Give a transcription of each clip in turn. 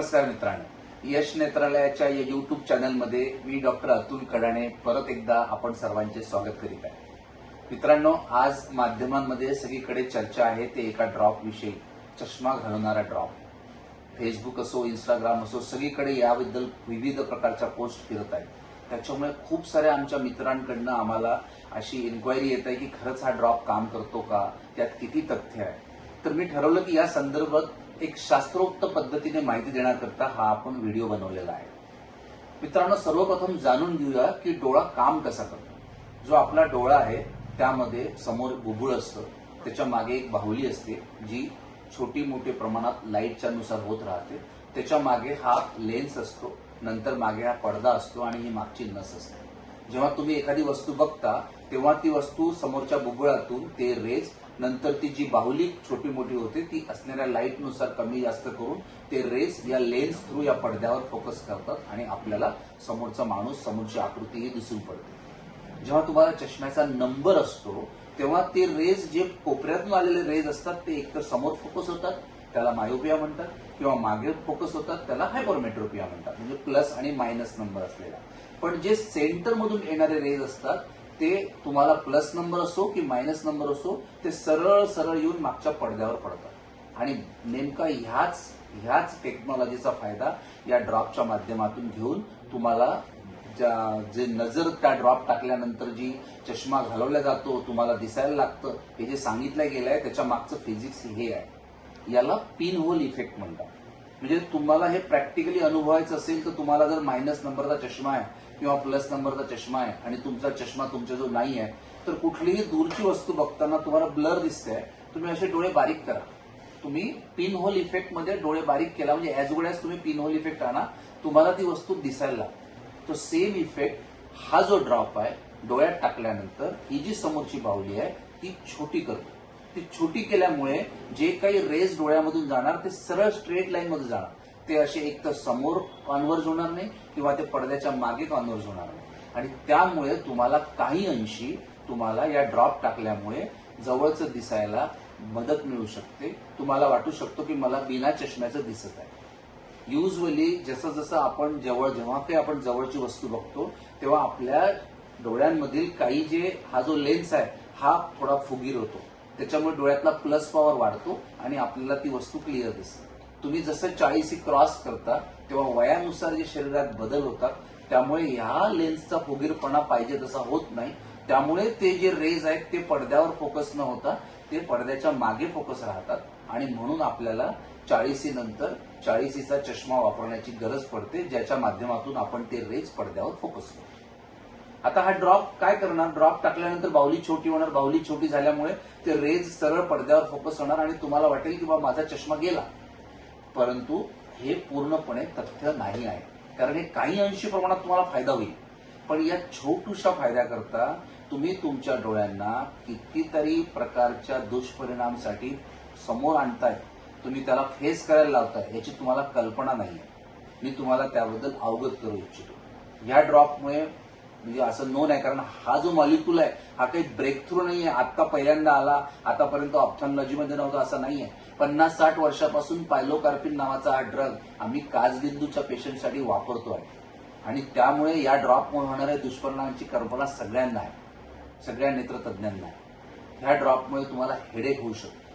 नमस्कार मित्रांनो. यश नेत्रालयाच्या या युट्यूब चॅनलमध्ये मी डॉक्टर अतुल कडाणे परत एकदा आपण सर्वांचे स्वागत करीत आहे. मित्रांनो आज माध्यमांमध्ये सगळीकडे चर्चा आहे ते एका ड्रॉप विषयी. चष्मा घालवणारा ड्रॉप फेसबुक असो इंस्टाग्राम असो सगळीकडे याबद्दल विविध प्रकारच्या पोस्ट फिरत आहेत. त्याच्यामुळे खूप साऱ्या आमच्या मित्रांकडनं आम्हाला अशी इन्क्वायरी येत आहे की खरंच हा ड्रॉप काम करतो का? त्यात किती तथ्य आहे? तर मी ठरवलं की या संदर्भात एक शास्त्रोक्त पद्धतीने माहिती देण्याकरता हा आपण व्हिडिओ बनवलेला आहे. मित्रांनो सर्वप्रथम जाणून घेऊया की डोळा काम कसा करतो. जो आपला डोळा आहे त्यामध्ये समोर बुबुळ असतं. त्याच्यामागे एक बाहुली असते जी छोटी मोठी प्रमाणात लाईटच्या नुसार होत राहते. त्याच्यामागे हा लेन्स असतो नंतर मागे हा पडदा असतो आणि ही मागची नस असते. जेव्हा तुम्ही एखादी वस्तू बघता तेव्हा ती वस्तू समोरच्या बुबुळातून ते रेज नंतर ती जी बाहुली छोटी मोठी होते ती असणाऱ्या लाईटनुसार कमी जास्त करून ते रेस या लेन्स थ्रू या पडद्यावर फोकस करतात आणि आपल्याला समोरचा माणूस समोरची आकृतीही दिसून पडते. जेव्हा तुम्हाला चष्म्याचा नंबर असतो तेव्हा ते रेज जे कोपऱ्यातून आलेले रेज असतात ते एकतर समोर फोकस होतात त्याला मायोपिया म्हणतात किंवा मागे फोकस होतात त्याला हायपरमेट्रोपिया म्हणतात. म्हणजे प्लस आणि मायनस नंबर असलेला. पण जे सेंटरमधून येणारे रेज असतात ते तुम्हाला प्लस नंबर असो की मायनस नंबर असो ते सरळ सरळ येऊन मागच्या पडद्यावर पडतात. आणि नेमका ह्याच ह्याच टेक्नॉलॉजीचा फायदा या ड्रॉपच्या माध्यमातून घेऊन तुम्हाला ज्या- जे नजर त्या ड्रॉप टाकल्यानंतर जी चष्मा घालवला जातो तुम्हाला दिसायला लागतं हे जे सांगितलं गेलंय त्याच्या मागचं फिजिक्स हे आहे. याला पिन होल इफेक्ट म्हणतात. म्हणजे तुम्हाला हे प्रॅक्टिकली अनुभवायचं असेल तर तुम्हाला जर मायनस नंबरचा चष्मा आहे किंवा प्लस नंबरचा चष्मा आहे आणि तुमचा चष्मा तुमच्या जो नाही आहे तर कुठलीही दूरची वस्तू बघताना तुम्हाला ब्लर दिसते तुम्ही असे डोळे बारीक करा. तुम्ही पिन होल इफेक्टमध्ये डोळे बारीक केला म्हणजे ऍज गुड ऍज तुम्ही पिन होल इफेक्ट आणा तुम्हाला ती वस्तू दिसायला लागते. तो सेम इफेक्ट हा जो ड्रॉप आहे डोळ्यात टाकल्यानंतर ही जी समोरची बाहुली आहे ती छोटी करतो ती छोटी केल्यामुळे जे काही रेज डोळ्यामधून जाणार ते सरळ स्ट्रेट लाईन मध्ये जाणार. ते असे एक तर समोर कॉन्व्हर्ज होणार नाही किंवा ते पडद्याच्या मागे कॉन्व्हर्ज होणार नाही. आणि त्यामुळे तुम्हाला काही अंशी तुम्हाला या ड्रॉप टाकल्यामुळे जवळचं दिसायला मदत मिळू शकते. तुम्हाला वाटू शकतो की मला बिना चष्म्याचं दिसत आहे. युजली जसं जसं आपण जवळ जेव्हा काही आपण जवळची वस्तू बघतो तेव्हा आपल्या डोळ्यांमधील काही जे हा जो लेन्स आहे हा थोडा फुगीर होतो. त्याच्यामुळे डोळ्यातला प्लस पॉवर वाढतो आणि आपल्याला ती वस्तू क्लिअर दिसते. तुम्ही जसं चाळीसी क्रॉस करता तेव्हा वयानुसार जे शरीरात बदल होतात त्यामुळे ह्या लेन्सचा फुगीरपणा पाहिजे तसा होत नाही. त्यामुळे ते जे रेज आहेत ते पडद्यावर फोकस न होता ते पडद्याच्या मागे फोकस राहतात. आणि म्हणून आपल्याला चाळीसी नंतर चाळीसीचा चष्मा वापरण्याची गरज पडते ज्याच्या माध्यमातून आपण ते रेज पडद्यावर फोकस करतो. आता हा ड्रॉप काय करणार? ड्रॉप टाकल्यानंतर बाहुली छोटी होणार. बाहुली छोटी झाल्यामुळे ते रेज सरळ पडद्यावर फोकस होणार आणि तुम्हाला वाटेल की बा माझा चष्मा गेला. परंतु हे पूर्णपणे तथ्य नाही आहे. कारण हे काही अंशी प्रमाणात तुम्हाला फायदा होईल. पण या छोटूशा फायद्याकरता तुम्ही तुमच्या डोळ्यांना कितीतरी प्रकारच्या दुष्परिणामसाठी समोर आणताय. तुम्ही त्याला फेस करायला लावताय याची तुम्हाला कल्पना नाही. मी तुम्हाला त्याबद्दल अवगत करू इच्छितो. या ड्रॉपमुळे म्हणजे असं नोन आहे कारण हा जो मॉलिक्युल आहे हा काही ब्रेक थ्रू नाही आहे आत्ता पहिल्यांदा आला आतापर्यंत ऑप्थॉलॉजीमध्ये नव्हता असं नाही आहे पन्नास साठ वर्षापासून पायलोकार्पिन नावाचा हा ड्रग आम्ही काजबिंदूच्या पेशंटसाठी वापरतो आहे आणि त्यामुळे या ड्रॉपमुळे होणाऱ्या दुष्परिणामांची कल्पना सगळ्यांना आहे. सगळ्या नेत्रतज्ञांना आहे. ह्या ड्रॉपमुळे तुम्हाला हेडेक होऊ शकतो.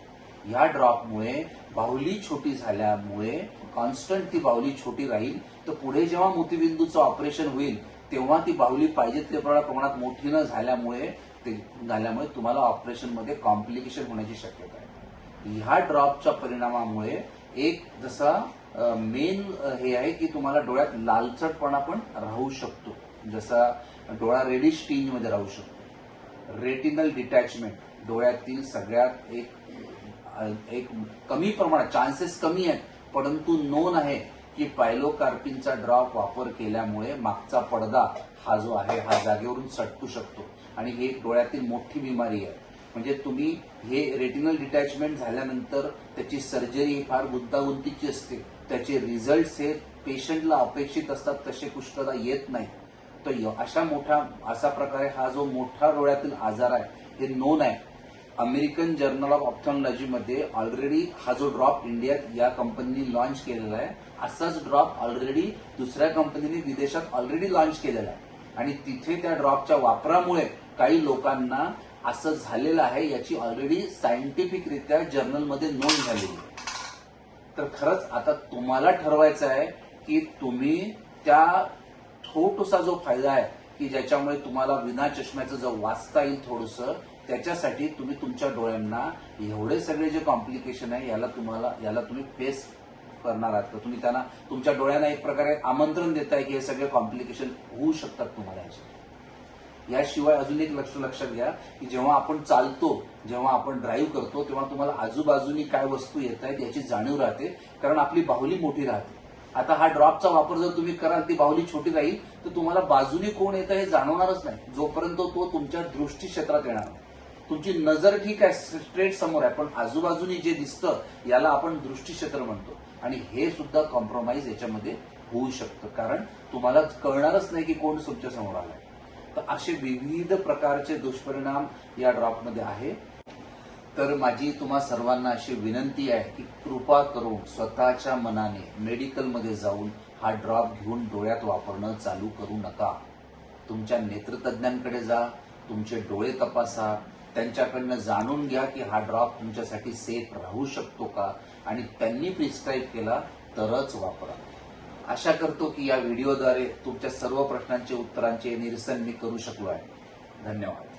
ह्या ड्रॉपमुळे बाहुली छोटी झाल्यामुळे कॉन्स्टंट ती बाहुली छोटी राहील तर पुढे जेव्हा मोतीबिंदूचं ऑपरेशन होईल तेव्हा ती बाहुली पाहिजे त्या प्रमाणात मोठी न झाल्यामुळे ते झाल्यामुळे तुम्हाला ऑपरेशनमध्ये कॉम्प्लिकेशन होण्याची शक्यता आहे. ह्या ड्रॉपच्या परिणामामुळे एक जसा मेन हे आहे की तुम्हाला डोळ्यात लालचटपणा पण राहू शकतो. जसा डोळा रेडिश टीनमध्ये राहू शकतो. रेटिनल डिटॅचमेंट डोळ्यातील सगळ्यात एक एक कमी प्रमाणात चान्सेस कमी आहेत. परंतु नोन आहे की पायलोकार्पिनचा ड्रॉप वापर केल्यामुळे मागचा पडदा हा जो आहे हा जागेवरून सटकू शकतो. आणि ही एक डोळ्यातील मोठी बिमारी आहे. म्हणजे तुम्ही हे रेटिनल डिटॅचमेंट झाल्यानंतर त्याची सर्जरी फार गुंतागुंतीची असते. त्याचे रिझल्ट हे पेशंटला अपेक्षित असतात तसे पुष्कळदा येत नाही. तर अशा मोठा असा प्रकारे हा जो मोठा डोळ्यातील आजार आहे हे नोन आहे. अमेरिकन जर्नल ऑफ ऑप्थॉलॉजीमध्ये ऑलरेडी हा जो ड्रॉप इंडियात या कंपनीने लॉन्च केलेला आहे असाच ड्रॉप ऑलरेडी दुसऱ्या कंपनीने विदेशात ऑलरेडी लॉन्च केलेला आहे. आणि तिथे त्या ड्रॉपच्या वापरामुळे काही लोकांना असं झालेलं आहे याची ऑलरेडी सायंटिफिकरित्या जर्नलमध्ये नोंद झालेली आहे. तर खरंच आता तुम्हाला ठरवायचं आहे की तुम्ही त्या थोटसा जो फायदा आहे की ज्याच्यामुळे तुम्हाला विना चष्म्याचं जर वाचता येईल थोडस त्याच्यासाठी तुम्ही तुमच्या डोळ्यांना एवढे सगळे जे कॉम्प्लिकेशन आहे याला तुम्हाला याला तुम्ही फेस करणार आहात. का तुम्ही त्यांना तुमच्या डोळ्यांना एक प्रकारे आमंत्रण देताय की हे सगळे कॉम्प्लिकेशन होऊ शकतात तुम्हाला याचे याशिवाय अजून एक लक्ष लक्षात घ्या की जेव्हा आपण चालतो जेव्हा आपण ड्राईव्ह करतो तेव्हा तुम्हाला आजूबाजूनी काय वस्तू येत आहेत याची जाणीव राहते कारण आपली बाहुली मोठी राहते. आता हा ड्रॉपचा वापर जर तुम्ही कराल ती बाहुली छोटी राहील तर तुम्हाला बाजूनी कोण येतं हे जाणवणारच नाही. जोपर्यंत तो तुमच्या दृष्टी क्षेत्रात येणार नाही. तुमची नजर ठीक आहे स्ट्रेट समोर आहे पण आजूबाजूनी जे दिसतं याला आपण दृष्टी क्षेत्र म्हणतो. आणि हे सुद्धा कॉम्प्रोमाइज याच्यामध्ये होऊ शकतं. कारण तुम्हाला कळणारच नाही की कोण तुमच्यासमोर आलाय. तर असे विविध प्रकारचे दुष्परिणाम या ड्रॉपमध्ये आहे. तर माझी तुम्हा सर्वांना अशी विनंती आहे की कृपा करून स्वतःच्या मनाने मेडिकलमध्ये जाऊन हा ड्रॉप घेऊन डोळ्यात वापरणं चालू करू नका. तुमच्या नेत्रतज्ञांकडे जा तुमचे डोळे तपासा त्यांच्याकडनं जाणून घ्या की हा ड्रॉप तुमच्यासाठी सेफ राहू शकतो का आणि त्यांनी प्रिस्क्राईब केला तरच वापरा. आशा करतो की या व्हिडिओद्वारे तुमच्या सर्व प्रश्नांचे उत्तरांचे निरसन मी करू शकलो आहे. धन्यवाद.